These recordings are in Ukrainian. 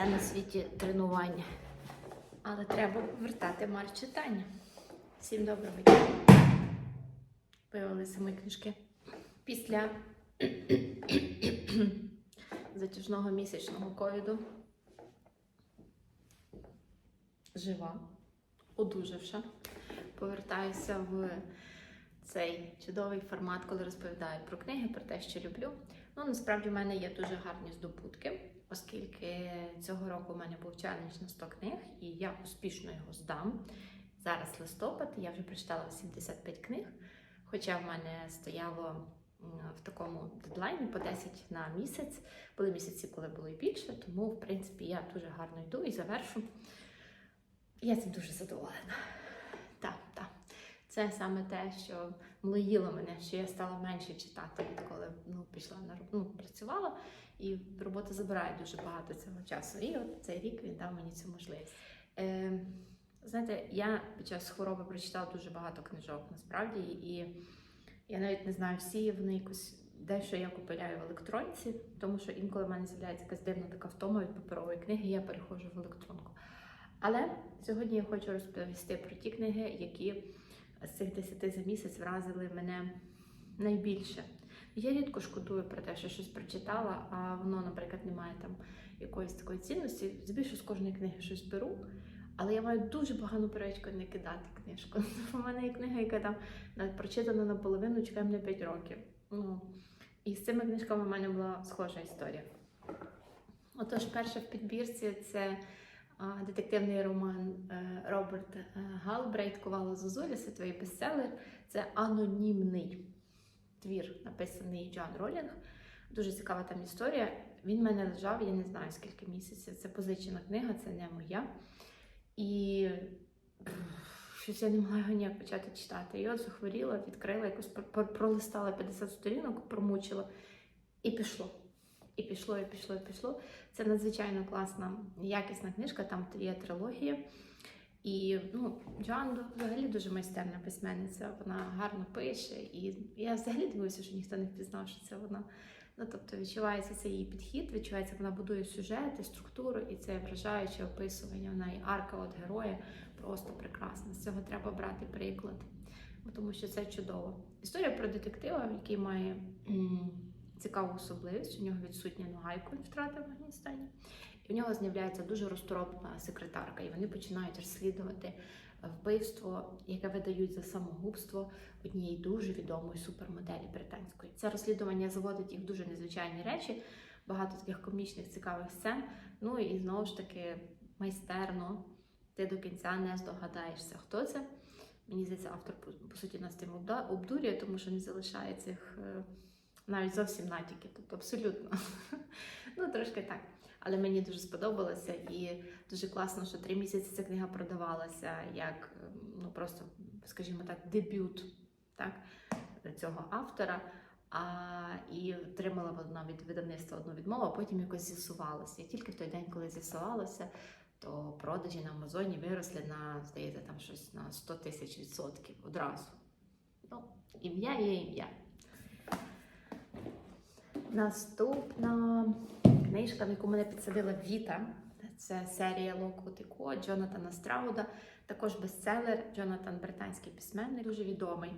все на світі тренування. Але треба повертати марш читання. Всім доброго дня. Появилися мої книжки. Після затяжного місячного ковіду. Жива, одужавша. Повертаюся в цей чудовий формат, коли розповідаю про книги, про те, що люблю. Ну, насправді в мене є дуже гарні здобутки, оскільки цього року в мене був челендж на 100 книг, і я успішно його здам. Зараз листопад, я вже прочитала 75 книг, хоча в мене стояло в такому дедлайні по 10 на місяць. Були місяці, коли було і більше, тому, в принципі, я дуже гарно йду і завершу. Я цим дуже задоволена. Це саме те, що млоїло мене, що я стала менше читати, відколи ну, пішла на ну, працювала, і робота забирає дуже багато цього часу. І от цей рік він дав мені цю можливість. Е, знаєте, я під час хвороби прочитала дуже багато книжок насправді, і я навіть не знаю, всі вони якось дещо я купляю в електронці, тому що інколи в мене з'являється якась дивна така втома від паперової книги, я переходжу в електронку. Але сьогодні я хочу розповісти про ті книги, які з цих 10 за місяць вразили мене найбільше. Я рідко шкодую про те, що щось прочитала, а воно, наприклад, не має там якоїсь такої цінності. Збільшу з кожної книги щось беру, але я маю дуже погану привичку не кидати книжку. У мене є книга, яка там прочитана наполовину, чекає мене 5 років. Ну, і з цими книжками в мене була схожа історія. Отож, перша в підбірці це детективний роман е, Роберт е, Галбрейт Ковало Зозуля, світовий бестселер. Це анонімний твір, написаний Джон Ролінг. Дуже цікава там історія. Він в мене лежав, я не знаю скільки місяців. Це позичена книга, це не моя. І щось я не могла його ніяк почати читати. І от захворіла, відкрила, якось пр- пр- пролистала 50 сторінок, промучила і пішло. І пішло, і пішло, і пішло. Це надзвичайно класна, якісна книжка, там є трилогія. І ну, Джоанна взагалі дуже майстерна письменниця, вона гарно пише. І я взагалі дивуюся, що ніхто не впізнав, що це вона. Ну, тобто відчувається цей її підхід, відчувається, вона будує сюжети, структуру, і це вражаюче описування. Вона і арка от героя просто прекрасна. З цього треба брати приклад, тому що це чудово. Історія про детектива, який має цікаву особливість. У нього відсутня нога, яку він втратив в Афганістані. І в нього з'являється дуже розторопна секретарка, і вони починають розслідувати вбивство, яке видають за самогубство однієї дуже відомої супермоделі британської. Це розслідування заводить їх в дуже незвичайні речі, багато таких комічних цікавих сцен. Ну і знову ж таки майстерно ти до кінця не здогадаєшся, хто це. Мені здається, автор по, по суті нас тим обдурює, тому що не залишає цих е, навіть зовсім натяків. Тобто абсолютно. ну, трошки так. Але мені дуже сподобалося і дуже класно, що три місяці ця книга продавалася як ну просто, скажімо так, дебют так, цього автора. А, і отримала вона від видавництва одну відмову, а потім якось з'ясувалося. І тільки в той день, коли з'ясувалося, то продажі на Амазоні виросли на, здається, там щось на 100 тисяч відсотків одразу. Ну, ім'я є ім'я. Наступна книжка, в яку мене підсадила Віта. Це серія Локвуд і Ко Джонатана Страуда. Також бестселер. Джонатан британський письменник, дуже відомий,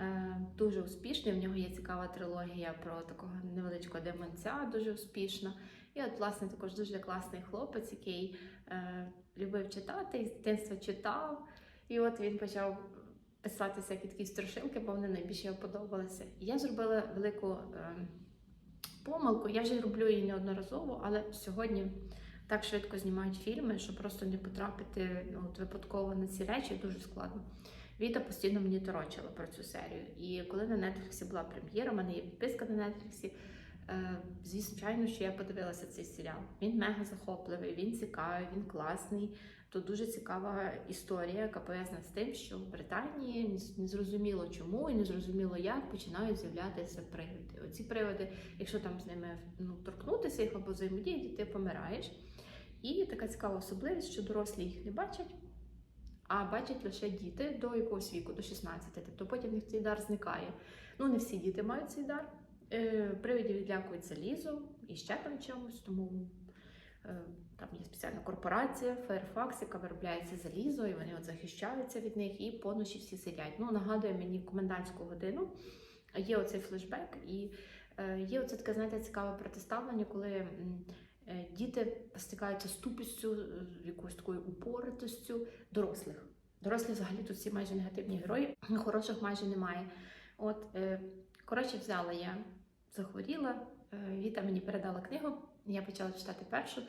е, дуже успішний. В нього є цікава трилогія про такого невеличкого демонця, дуже успішна. І от, власне, також дуже класний хлопець, який е, любив читати, і з дитинства читав. І от він почав писати всякі такі страшилки, бо вони найбільше йому подобалися. І я зробила велику. Е, помилку. Я вже роблю її неодноразово, але сьогодні так швидко знімають фільми, що просто не потрапити ну, от, випадково на ці речі дуже складно. Віта постійно мені торочила про цю серію. І коли на Нетфліксі була прем'єра, у мене є підписка на Нетфліксі. Е, звичайно, що я подивилася цей серіал. Він мега захопливий, він цікавий, він класний. Тут дуже цікава історія, яка пов'язана з тим, що в Британії не- незрозуміло чому і незрозуміло як починають з'являтися привиди. Оці привиди, якщо там з ними ну, торкнутися їх або взаємодіяти, ти помираєш. І така цікава особливість, що дорослі їх не бачать, а бачать лише діти до якогось віку, до 16. Тобто потім них цей дар зникає. Ну, не всі діти мають цей дар. Е, Привидів відлякують залізом і ще там чимось, тому е, там є спеціальна корпорація Fairfax, яка виробляє це залізо, і вони от захищаються від них і поночі всі сидять. Ну, нагадує мені комендантську годину. Є оцей флешбек, і е, є оце таке, знаєте, цікаве протиставлення, коли е, діти стикаються з тупістю, з якоюсь такою упоритостю дорослих. Дорослі взагалі тут всі майже негативні герої, хороших майже немає. От, е, коротше, взяла я, захворіла, Віта мені передала книгу, я почала читати першу.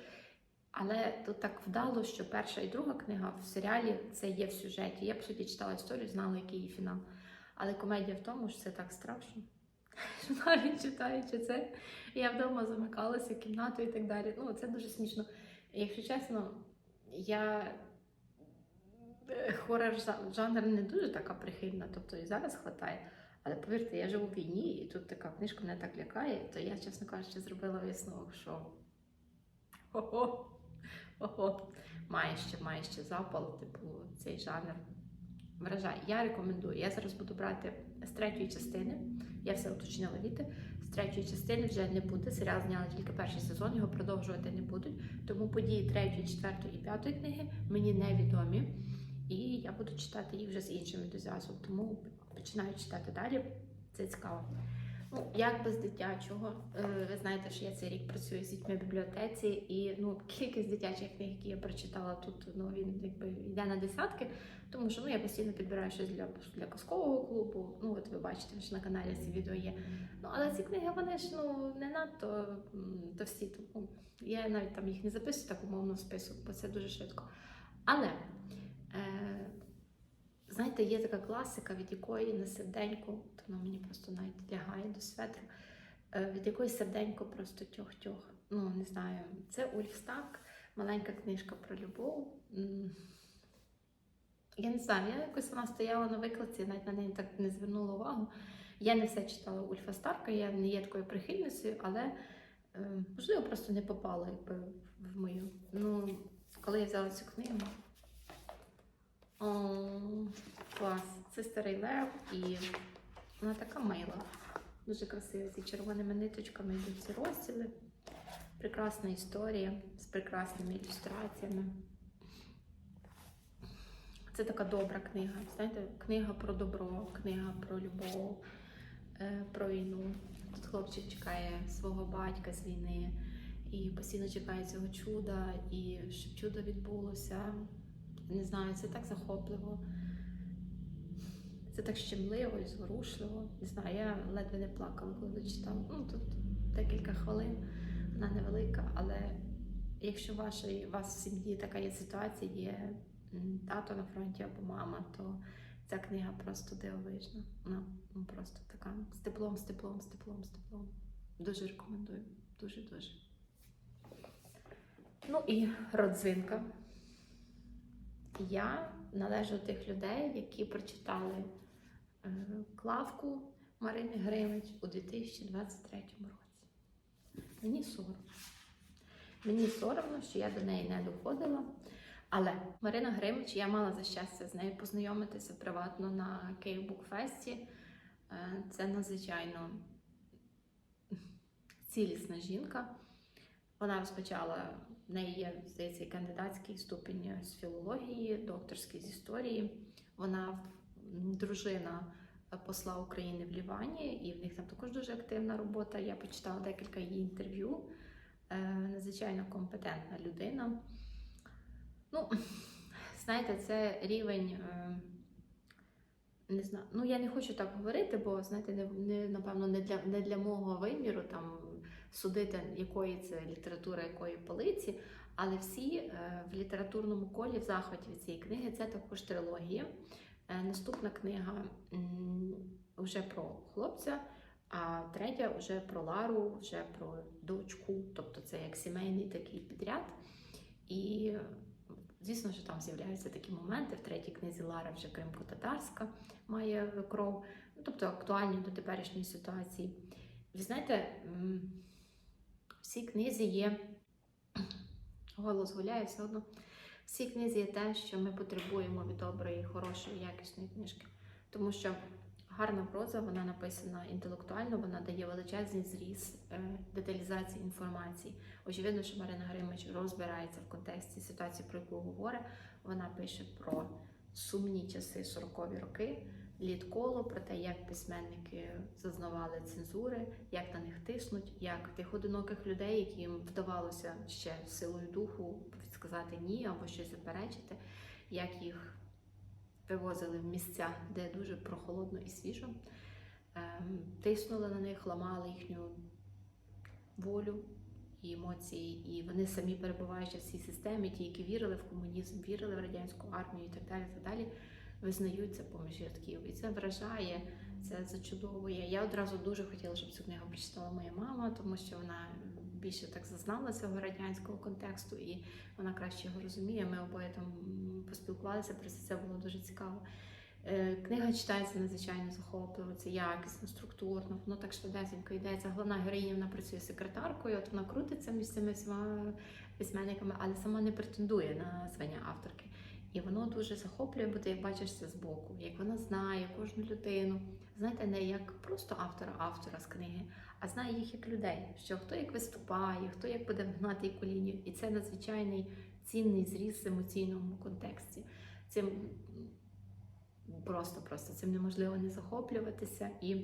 Але тут так вдало, що перша і друга книга в серіалі це є в сюжеті. Я, по суті, читала історію, знала, який її фінал. Але комедія в тому, що це так страшно. Що навіть читаючи це, я вдома замикалася в кімнату і так далі. Ну, це дуже смішно. Якщо чесно, я е, хорор жанр не дуже така прихильна, тобто і зараз хватає. Але повірте, я живу в війні, і тут така книжка мене так лякає, то я, чесно кажучи, зробила висновок, що ого, ого, має ще, має ще запал, типу, цей жанр вражає. Я рекомендую. Я зараз буду брати з третьої частини. Я все уточнила віти. З третьої частини вже не буде. Серіал зняли тільки перший сезон, його продовжувати не будуть. Тому події третьої, четвертої і п'ятої книги мені невідомі. І я буду читати їх вже з іншим ентузіазмом. Тому починаю читати далі. Це цікаво. Ну, як без дитячого, Е, ви знаєте, що я цей рік працюю з дітьми в бібліотеці, і ну, кількість дитячих книг, які я прочитала тут, ну він якби йде на десятки, тому що ну, я постійно підбираю щось для, для казкового клубу. Ну, от ви бачите, що на каналі ці відео є. Ну, але ці книги вони ж ну, не надто м, товсті, тому я навіть там їх не записую так умовно в список, бо це дуже швидко. Але е, знаєте, є така класика, від якої на серденьку, то вона мені просто навіть лягає до светру, е, від якої серденько просто тьох-тьох. Ну, не знаю, це Ульф Стак, маленька книжка про любов. Я не знаю, я якось вона стояла на викладці, навіть на неї так не звернула увагу. Я не все читала Ульфа Старка, я не є такою прихильницею, але е, можливо просто не попала якби, в мою. Ну, коли я взяла цю книгу. О, клас. Це старий лев і вона така мила. Дуже красива. Ці червоними ниточками йдуть ці розділи. Прекрасна історія з прекрасними ілюстраціями. Це така добра книга. Знаєте, книга про добро, книга про любов, е, про війну. Тут хлопчик чекає свого батька з війни і постійно чекає цього чуда, і щоб чудо відбулося. Не знаю, це так захопливо. Це так щемливо і зворушливо. Не знаю, я ледве не плакала, коли читала. Ну, тут декілька хвилин, вона невелика, але якщо вашій, у вас в сім'ї така є ситуація, є тато на фронті або мама, то ця книга просто дивовижна. Вона ну, просто така з теплом, з теплом, з теплом, з теплом. Дуже рекомендую. Дуже-дуже. Ну і родзинка. Я належу до тих людей, які прочитали е, клавку Марини Гримич у 2023 році. Мені соромно. Мені соромно, що я до неї не доходила. Але Марина Гримич, я мала за щастя з нею познайомитися приватно на Київ Букфесті. Е, Це надзвичайно цілісна жінка. Вона розпочала в неї є, здається, кандидатський ступінь з філології, докторський з історії. Вона дружина посла України в Лівані, і в них там також дуже активна робота. Я почитала декілька її інтерв'ю. Е, Надзвичайно компетентна людина. Ну, знаєте, це рівень. е, Не знаю, ну я не хочу так говорити, бо знаєте, не, не напевно не для не для мого виміру там судити, якої це література, якої полиці. Але всі е, в літературному колі в захваті від цієї книги це також трилогія. Е, наступна книга вже про хлопця, а третя вже про Лару, вже про дочку. Тобто це як сімейний такий підряд. І звісно, що там з'являються такі моменти. В третій книзі Лара вже кримсько-татарська має кров, тобто актуальні до теперішньої ситуації. Ви знаєте, м, в цій книзі є голос гуляє все одно. В цій книзі є те, що ми потребуємо від доброї, хорошої, якісної книжки. Тому що гарна проза, вона написана інтелектуально, вона дає величезний зріз е, деталізації інформації. Очевидно, що Марина Гримич розбирається в контексті ситуації, про яку говорить. Вона пише про сумні часи 40-ві роки, літколо, про те, як письменники зазнавали цензури, як на них тиснуть, як тих одиноких людей, яким вдавалося ще силою духу сказати ні або щось заперечити, як їх вивозили в місця, де дуже прохолодно і свіжо, ем, тиснули на них, ламали їхню волю і емоції, і вони самі перебуваючи в цій системі, ті, які вірили в комунізм, вірили в радянську армію і так далі, так далі, визнають це поміж рядків. І це вражає, це зачудовує. Я одразу дуже хотіла, щоб цю книгу прочитала моя мама, тому що вона більше так зазнала цього радянського контексту, і вона краще його розуміє. Ми обоє там поспілкувалися, про це було дуже цікаво. Е, Книга читається надзвичайно захопливо, це якісно, структурно, воно так швидесенько йдеться. Головна героїня вона працює секретаркою, от вона крутиться між цими всіма письменниками, але сама не претендує на звання авторки. І воно дуже захоплює, бо ти як бачиш це збоку, як вона знає кожну людину. Знаєте, не як просто автора автора з книги, а знає їх як людей, що хто як виступає, хто як буде гнати яку лінію. І це надзвичайний цінний зріз в емоційному контексті. Цим просто просто цим неможливо не захоплюватися. І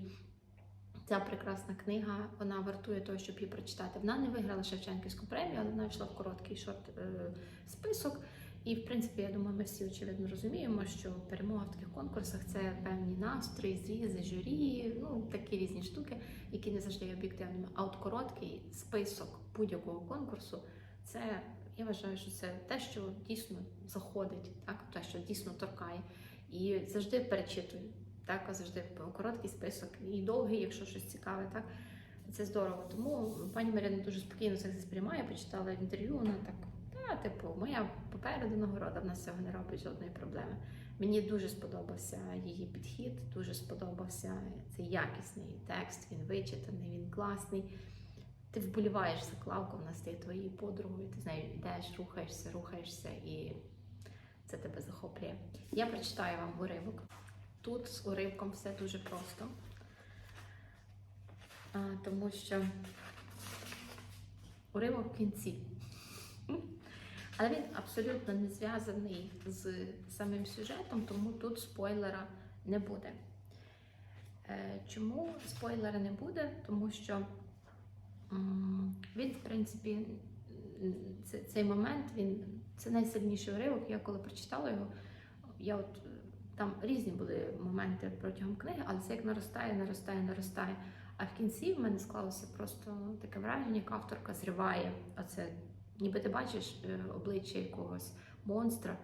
ця прекрасна книга вона вартує того, щоб її прочитати. Вона не виграла Шевченківську премію, але вона йшла в короткий шорт е, список. І, в принципі, я думаю, ми всі очевидно розуміємо, що перемога в таких конкурсах це певні настрої, зрізи, журі, ну такі різні штуки, які не завжди є об'єктивними. А от короткий список будь-якого конкурсу це я вважаю, що це те, що дійсно заходить, так те, що дійсно торкає, і завжди перечитую. Так, завжди короткий список і довгий, якщо щось цікаве, так це здорово. Тому пані Марина дуже спокійно це сприймає, почитала інтерв'ю. Вона так, та типу, моя попереду нагорода, в нас цього не робить жодної проблеми. Мені дуже сподобався її підхід, дуже сподобався цей якісний текст. Він вичитаний, він класний. Ти вболіваєш за Клавку, вона стає твоєю подругою, ти з нею йдеш, рухаєшся, рухаєшся, і це тебе захоплює. Я прочитаю вам уривок. Тут з уривком все дуже просто, тому що уривок в кінці. Але він абсолютно не зв'язаний з самим сюжетом, тому тут спойлера не буде. Е, Чому спойлера не буде? Тому що він, в принципі, цей момент він це найсильніший уривок. Я коли прочитала його, я от е, там різні були моменти протягом книги, але це як наростає, наростає, наростає. А в кінці в мене склалося просто таке враження, як авторка зриває оце, ніби ти бачиш е, обличчя якогось монстра,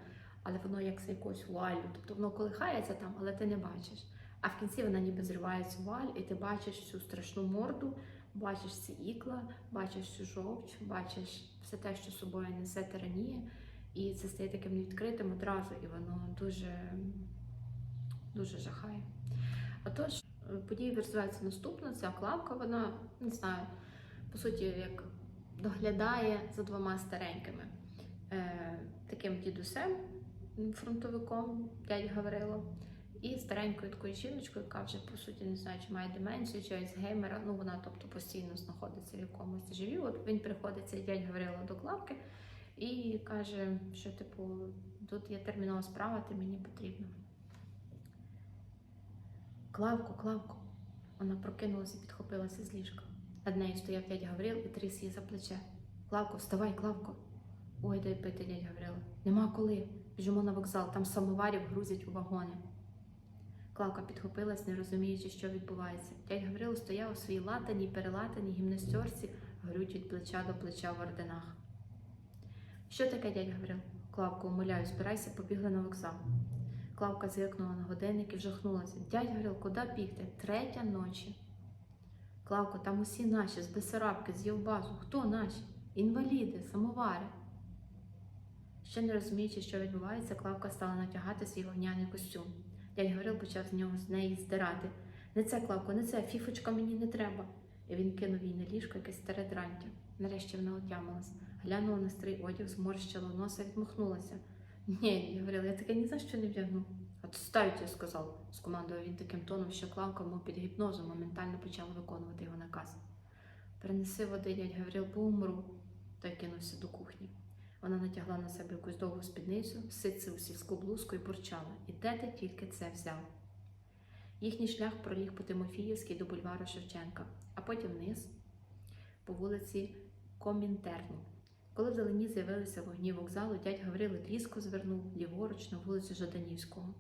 але воно як з якоюсь вуалью. Тобто воно колихається там, але ти не бачиш. А в кінці вона ніби зриває цю вуаль, і ти бачиш цю страшну морду, бачиш ці ікла, бачиш цю жовч, бачиш все те, що собою несе тиранія. І це стає таким відкритим одразу, і воно дуже, дуже жахає. Отож, е, події розвиваються наступно. Ця клавка, вона не знаю, по суті, як доглядає за двома старенькими. Е, таким дідусем, фронтовиком, дядь Гаврило, і старенькою такою жіночкою, яка вже по суті не знаю, чи має деменцію, чи альцгеймера. Ну вона тобто постійно знаходиться в якомусь живі. От він приходить дядь Гаврило до клавки і каже, що типу, тут є термінова справа, ти мені потрібна. Клавку, Клавку. Вона прокинулася і підхопилася з ліжка. Над нею стояв дядь Гаврил і тріс її за плече. Клавко, вставай, Клавко. Ой, дай пити, дядь Гаврило. Нема коли. Біжимо на вокзал, там самоварів грузять у вагони. Клавка підхопилась, не розуміючи, що відбувається. Дядь Гаврило стояв у своїй латаній, перелатаній гімнастерці, грудь від плеча до плеча в орденах. Що таке, дядь Гаврил? Клавко, умоляю, збирайся, побігли на вокзал. Клавка зиркнула на годинник і вжахнулася. Дядь Гаврил, куди бігти? Третя ночі. Клавко, там усі наші, з Бесарабки, з Євбазу. Хто наші? Інваліди, самовари. Ще не розуміючи, що відбувається, Клавка стала натягати свій вогняний костюм. Дядь Гаврил почав з нього з неї здирати. Не це, Клавко, не це, фіфочка мені не треба. І він кинув їй на ліжко якесь старе дрантя. Нарешті вона отямилась, глянула на старий одяг, зморщила носа відмахнулася. Ні, я говорила, я таке ні за що не вдягну. А я сказав, скомандував він таким тоном, що Клавка, мов під гіпнозом, моментально почала виконувати його наказ. Принеси води, дядь Гаврил, поумру. Той кинувся до кухні. Вона натягла на себе якусь довгу спідницю, ситцеву сільську блузку і бурчала. І де ти тільки це взяв? Їхній шлях проліг по Тимофіївській до бульвару Шевченка, а потім вниз по вулиці Комінтерну. Коли вдалині з'явилися вогні вокзалу, дядь Гаврило різко звернув ліворуч на вулицю Жаданівського,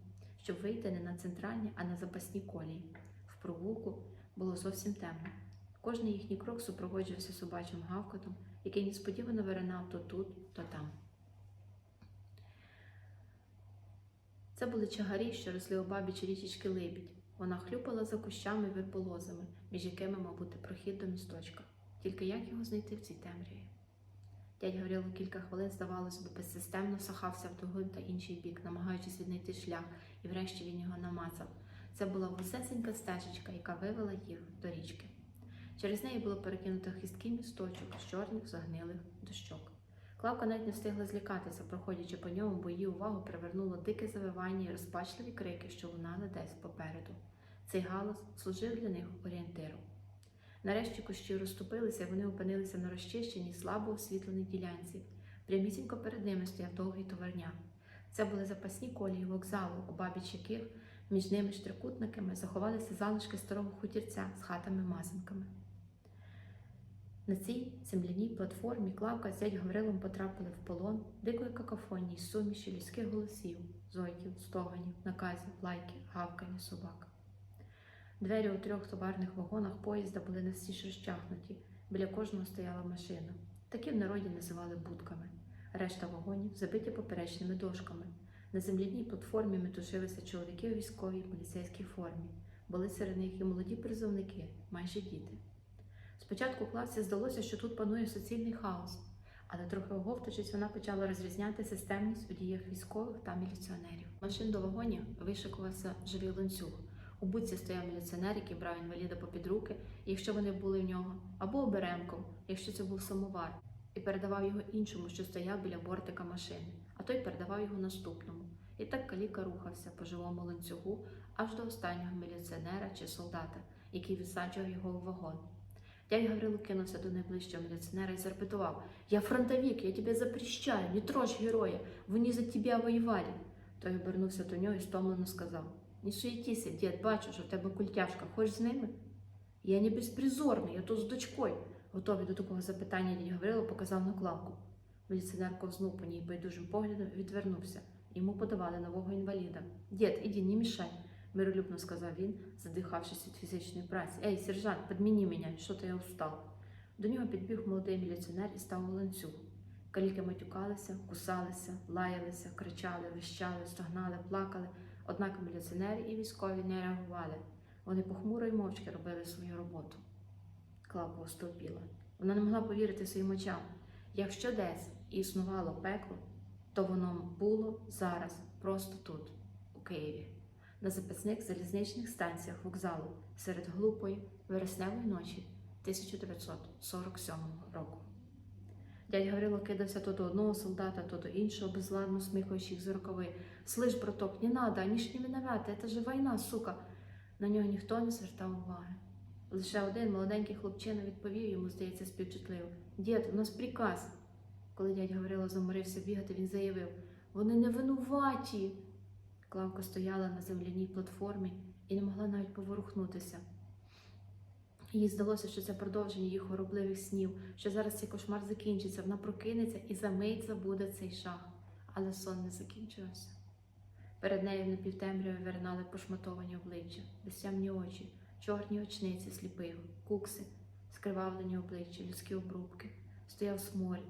щоб вийти не на центральні, а на запасні колії. В провулку було зовсім темно. Кожний їхній крок супроводжувався собачим гавкотом, який несподівано виринав то тут, то там. Це були чагарі, що росли обабіч річечки Либідь. Вона хлюпала за кущами і верболозами, між якими, мабуть, прохід до місточка. Тільки як його знайти в цій темряві? Дядь Гаврило кілька хвилин, здавалося би, безсистемно сахався в другий та інший бік, намагаючись віднайти шлях, і врешті він його намацав. Це була вусесенька стежечка, яка вивела їх до річки. Через неї було перекинуто хисткий місточок з чорних загнилих дощок. Клавка навіть не встигла злякатися, проходячи по ньому, бо її увагу привернуло дике завивання і розпачливі крики, що лунали десь попереду. Цей галас служив для них орієнтиром. Нарешті кущі розступилися, вони опинилися на розчищеній, слабо освітленій ділянці. Прямісінько перед ними стояв довгий товарняк. Це були запасні колії вокзалу, обабіч яких між ними штрикутниками заховалися залишки старого хутірця з хатами-мазанками. На цій земляній платформі Клавка з дядь Гаврилом потрапили в полон дикої какофонії з суміші людських голосів, зойків, стоганів, наказів, лайків, гавкання собак. Двері у трьох товарних вагонах поїзда були настіж розчахнуті, біля кожного стояла машина. Такі в народі називали будками. Решта вагонів забиті поперечними дошками. На земляній платформі метушилися чоловіки у військовій поліцейській формі. Були серед них і молоді призовники, майже діти. Спочатку класі здалося, що тут панує суцільний хаос, але трохи оговтачись, вона почала розрізняти системність у діях військових та міліціонерів. Машин до вагонів вишикувався живий ланцюг. У будці стояв міліціонер, який брав інваліда попід руки, якщо вони були в нього, або оберемком, якщо це був самовар, і передавав його іншому, що стояв біля бортика машини, а той передавав його наступному. І так каліка рухався по живому ланцюгу аж до останнього міліціонера чи солдата, який відсаджував його у вагон. Дядь Гаврило кинувся до найближчого міліціонера і зарепетував: Я фронтовик, я тебе запрещаю, не трожь героя, вони за тебе воювали. Той обернувся до нього і стомлено сказав: Не суетися, дід, бачу, що в тебе культяшка, хоч з ними? Я не безпризорний, я тут з дочкою. Готовий до такого запитання дядь Гаврило показав на клавку. Міліціонер ковзнув по ній байдужим поглядом і відвернувся. Йому подавали нового інваліда. Дід, іди, не мішай, миролюбно сказав він, задихавшись від фізичної праці. Ей, сержант, підміні мене, що то я устав. До нього підбіг молодий міліціонер і став у ланцюг. Каліки матюкалися, кусалися, лаялися, кричали, вищали, стогнали, плакали. Однак міліціонери і військові не реагували. Вони похмуро й мовчки робили свою роботу. Клавка остовпіла. Вона не могла повірити своїм очам. Якщо десь існувало пекло, то воно було зараз, просто тут, у Києві, на запасних залізничних станціях вокзалу серед глупої вересневої ночі 1947 року. Дядь Гаврило кидався то до одного солдата, то до іншого, безладно смикаючи їх за рукави. Слиш, браток, не надо, они ж не виноваты, это же війна, сука. На нього ніхто не звертав уваги. Лише один молоденький хлопчина відповів йому, здається, співчутливо. Дід, у нас приказ. Коли дядь Гаврило заморився бігати, він заявив: Вони не винуваті. Клавка стояла на земляній платформі і не могла навіть поворухнутися. Їй здалося, що це продовження їх хоробливих снів, що зараз цей кошмар закінчиться, вона прокинеться і за мить забуде цей жах. Але сон не закінчився. Перед нею в напівтемряві виринали пошматовані обличчя, безтямні очі, чорні очниці сліпих, кукси, скривавлені обличчя, людські обрубки, стояв сморід.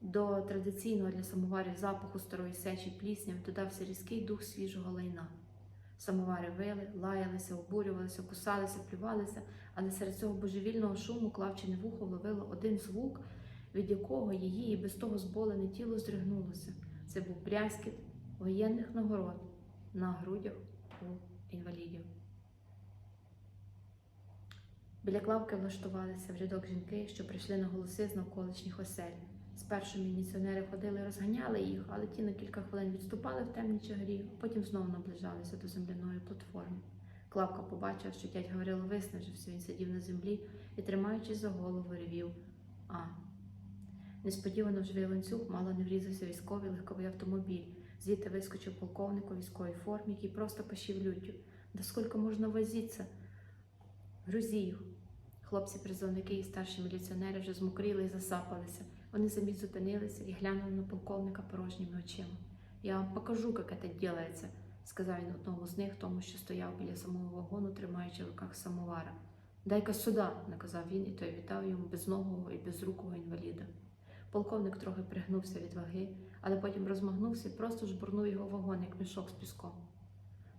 До традиційного для самоварів запаху старої сечі плісняв додався різкий дух свіжого лайна. Самовари вили, лаялися, обурювалися, кусалися, плювалися, але серед цього божевільного шуму клавчине вухо вловило один звук, від якого її і без того зболене тіло здригнулося. Це був брязкіт воєнних нагород на грудях у інвалідів. Біля клавки влаштувалися в рядок жінки, що прийшли на голоси з навколишніх осель. Спершу міліціонери ходили, розганяли їх, але ті на кілька хвилин відступали в темні чагарі, а потім знову наближалися до земляної платформи. Клавка побачив, що дядь Гаврило виснажився, він сидів на землі і, тримаючись за голову, ревів А. Несподівано в живий ланцюг мало не врізався військовий легковий автомобіль. Звідти вискочив полковник у військовій формі, який просто пашів люттю. Да скільки можна возитися? Грузі їх. Хлопці-призовники і старші міліціонери вже змокріли і засапалися. Вони замість зупинилися і глянули на полковника порожніми очима. Я вам покажу, як це робиться, сказав він одному з них, тому що стояв біля самого вагону, тримаючи в руках самовара. Дай-ка сюди, наказав він, і той віддав йому безногого і безрукого інваліда. Полковник трохи пригнувся від ваги, але потім розмагнувся і просто жбурнув його вагон, як мішок з піском.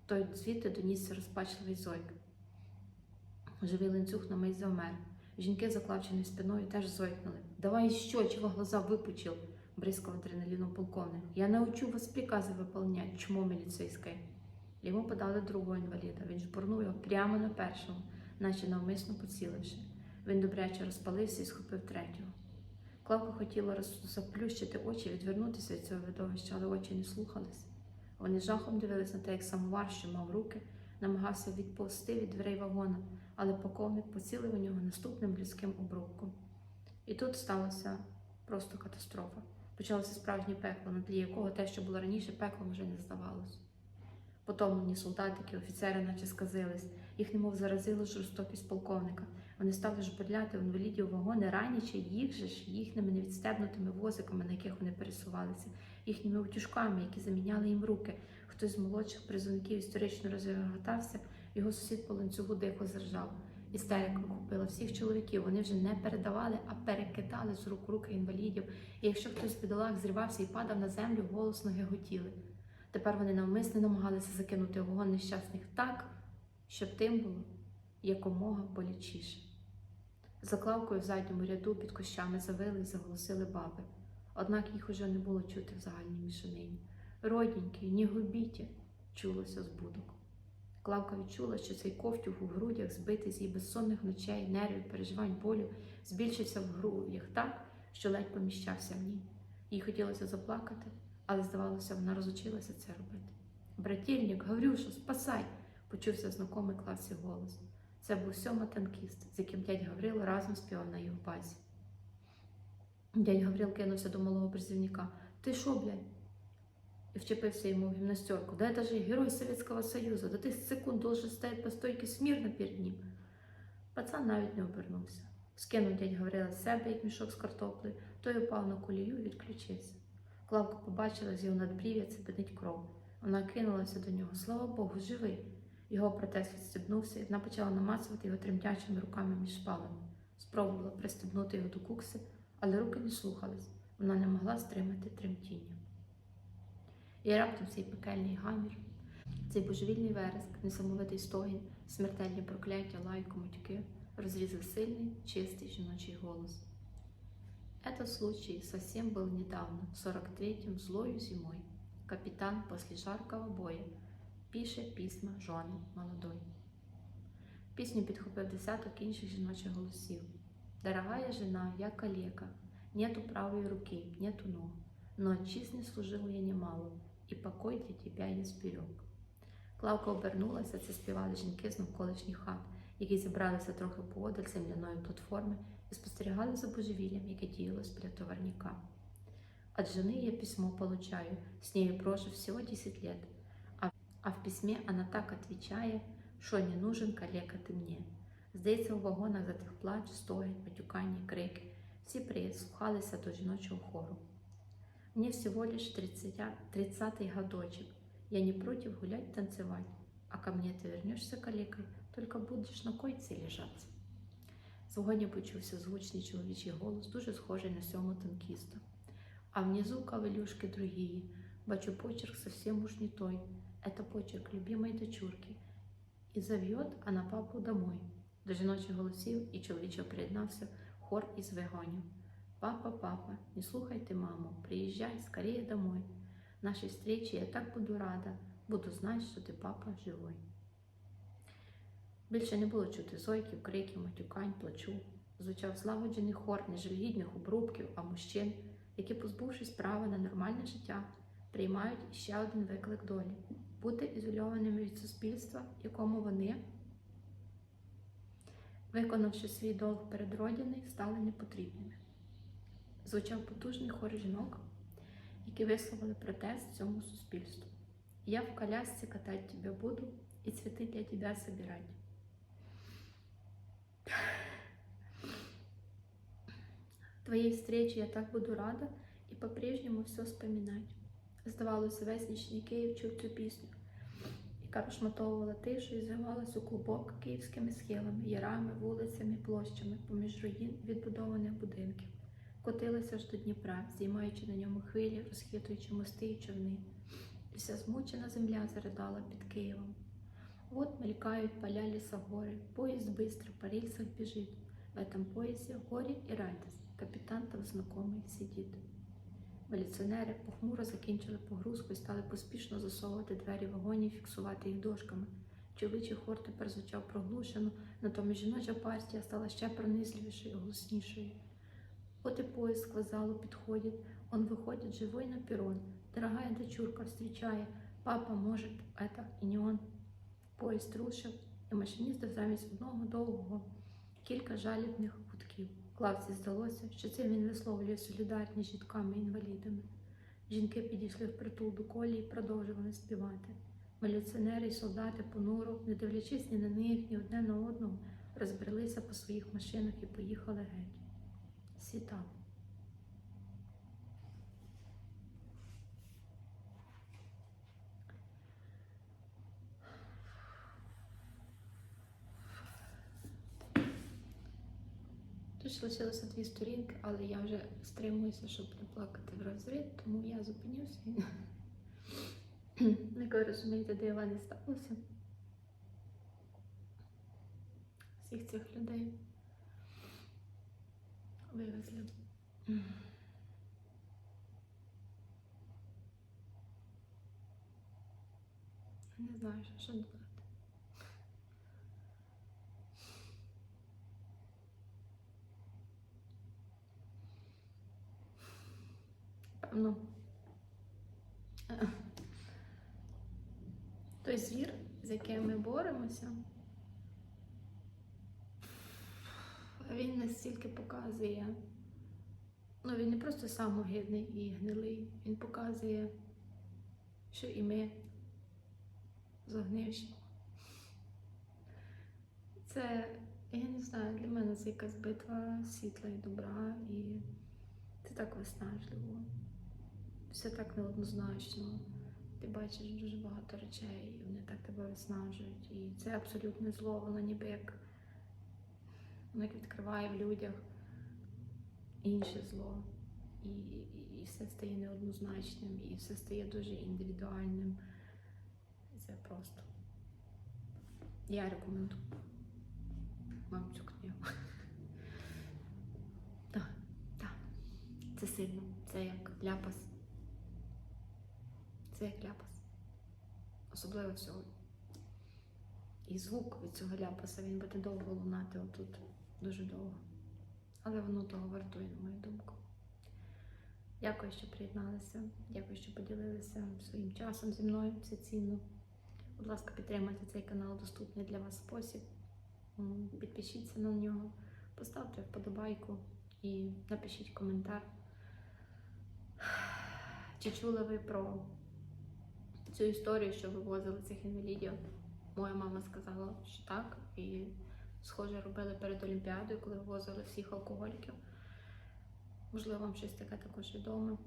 Той звідти донісся розпачливий зойк. Живий ланцюг на мить завмер. Жінки, заклавчені спиною, теж зойкнули. Давай що, чого глаза випучив, бризкав адреналіном полковник. Я научу вас прикази виповняти, чмо міліцейське. Йому подали другого інваліда. Він жбурнув його прямо на першого, наче навмисно поціливши. Він добряче розпалився і схопив третього. Клавка хотіла заплющити очі, відвернутися від цього видовища, але очі не слухались. Вони жахом дивились на те, як самовар, що мав руки, намагався відповсти від дверей вагона, але полковник поцілив у нього наступним людським обрубком. І тут сталася просто катастрофа. Почалося справжнє пекло, на тлі якого те, що було раніше, пеклом вже не здавалось. Потомлені солдатики, офіцери, наче сказились, їх немов заразила жорстокість полковника. Вони стали жбурляти у інвалідів вагони, ранячи їх же ж їхніми невідстебнутими возиками, на яких вони пересувалися, їхніми утюжками, які заміняли їм руки. Хтось з молодших призовників історично розреготався, його сусід по ланцюгу дико заржав. Істерика охопила всіх чоловіків. Вони вже не передавали, а перекидали з рук в руки інвалідів. І якщо хтось з бідолах зривався і падав на землю, голосно геготіли. Тепер вони навмисно намагалися закинути вогонь нещасних так, щоб тим було якомога болячіше. За клавкою в задньому ряду під кущами завили і заголосили баби. Однак їх уже не було чути в загальній мішанині. Родненькі, не губіті, чулося з будок. Клавка відчула, що цей ковтюг у грудях, збитий з її безсонних ночей, нервів, переживань, болю, збільшився в грудях так, що ледь поміщався в ній. Їй хотілося заплакати, але, здавалося, вона розучилася це робити. Братільник, Гаврюша, спасай! почувся знайомий класі голос. Це був сьома танкіст, з яким дядь Гаврило разом співав на їх базі. Дядь Гаврил кинувся до малого призівника. Ти що, блядь? И вчепився ему в гимнастерку. Да это же герой Советского Союза. Да ты секунд должен стоять по стойке смирно перед ним. Пацан навіть не обернувся. Скинув дядь Гаврила з себе, як мішок з картоплею, той упав на колію і відключився. Клавка побачила з його надбрів'я цепенить кров. Вона кинулася до нього. Слава Богу, живий. Його протез відстебнувся, і вона почала намацувати його тремтячими руками між шпалами. Спробувала пристебнути його до кукси, але руки не слухались. Вона не могла стримати тремтіння. І раптом цей пекельний гамір, цей божевільний вереск, несамовитий стогін, смертельні прокляття, лайку, матюки розрізав сильний, чистий жіночий голос. Этот случай совсем был недавно, в 43-м злою зимой. Капитан после жаркого боя пише письма жони молодой. Пісню підхопив десяток інших жіночих голосів. Дорогая жена, я калека, нету правой руки, нету ног, но отчизне служил я немало, і покой для тебя я зберег. Клавка обернулася, це співали жінки з навколишніх хат, які зібралися трохи поодаль земляної платформи і спостерігали за божевіллям, яке діялось біля товарняка. От жены я письмо получаю, с нею прожив всего 10 лет, а, а в письме она так отвечает, що не нужен калека ти мені. Здається, у вагонах затих плач, стогін, матюкання, крики. Всі прислухалися до жіночого хору. Мне всего лишь 30, 30 годочек. Я не против гулять, танцевать. А ко мне ты вернешься калекой, только будешь на койці лежать. Сьогодні почувся звучний чоловічий голос, дуже схожий на сьому танкіста. А внизу кавелюшки другие. Бачу почерк совсем уж не той. Это почерк любимой дочурки. І зав'єт она папу домой. До жіночих голосів і чоловічого приєднався хор із вигонів. Папа, папа, не слухай ты маму, приезжай скорее домой. Нашей встрече я так буду рада, буду знать, що ти папа живой. Більше не було чути зойків, криків, матюкань, плачу. Звучав злагоджений хор нежалігідних обрубків, а мужчин, які, позбувшись права на нормальне життя, приймають ще один виклик долі бути ізольованими від суспільства, якому вони, виконавши свій долг перед Родиною, стали непотрібними. Звучав потужний хор жінок, які висловили протест цьому суспільству. Я в колясці катать тебя буду и цветы для тебя собирать. Твоей встрече я так буду рада и по-прежнему все вспоминать. Здавалося, весь нічний Київ чув цю пісню, яка розшматовувала тишу і звивалась у клубок київськими схилами, ярами, вулицями, площами, поміж руїн відбудованих будинків Котилася ж до Дніпра, здіймаючи на ньому хвилі, розхитуючи мости і човни. І вся змучена земля заридала під Києвом. Вот мелькают поля лесогоры, поезд быстро по рельсах бежит. В этом поезде горе и радость. Капітан там знакомий сидить. Міліціонери похмуро закінчили погрузку і стали поспішно засовувати двері вагонів, фіксувати їх дошками. Чоловічий хор тепер звучав проглушено, натомість жіноча партія стала ще пронизливішою і голоснішою. Вот и поезд к вокзалу подходит, он выходит живой на перрон. Дорогая дочурка встречая, папа, может, это и не он. Поїзд рушив, і машиніст замість одного довгого кілька жалібних гудків. Клавці здалося, що це він висловлює солідарність жінками-інвалідами. Жінки підійшли в притул до колі і продовжували співати. Міліціонери й солдати понуро, не дивлячись ні на них, ні одне на одного, розбрелися по своїх машинах і поїхали геть. Світав. Тут лишилося дві сторінки, але я вже стримуюся, щоб не плакати в розряд, тому я зупинюся. ви розумієте, дива не сталося. Всіх цих людей вивезли. Не знаю, що, додати. Певно. Той звір, з яким ми боремося, він настільки показує. Ну, він не просто самогидний і гнилий, він показує, що і ми загнивші. Це, я не знаю, для мене це якась битва світла і добра, і це так виснажливо. Все так неоднозначно. Ти бачиш дуже багато речей, і вони так тебе виснажують. І це абсолютне зло, воно ніби як, воно як відкриває в людях інше зло. І, і, і все стає неоднозначним, і все стає дуже індивідуальним. Це просто. Я рекомендую вам цю книгу. Так, так. Це сильно. Це як ляпас. Це як ляпас. Особливо всього. І звук від цього ляпаса він буде довго лунати отут. Дуже довго. Але воно того вартує, на мою думку. Дякую, що приєдналися. Дякую, що поділилися своїм часом зі мною. Це цінно. Будь ласка, підтримайте цей канал, доступний для вас спосіб. Підпишіться на нього, поставте вподобайку і напишіть коментар. Чи чули ви про цю історію, що вивозили цих інвалідів? Моя мама сказала, що так. І, схоже, робили перед Олімпіадою, коли вивозили всіх алкоголіків. Можливо, вам щось таке також відоме.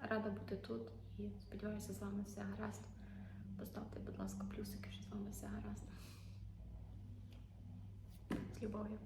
Рада бути тут і сподіваюся, з вами все гаразд. Поставте, будь ласка, плюсики, що з вами все гаразд. З любов'ю.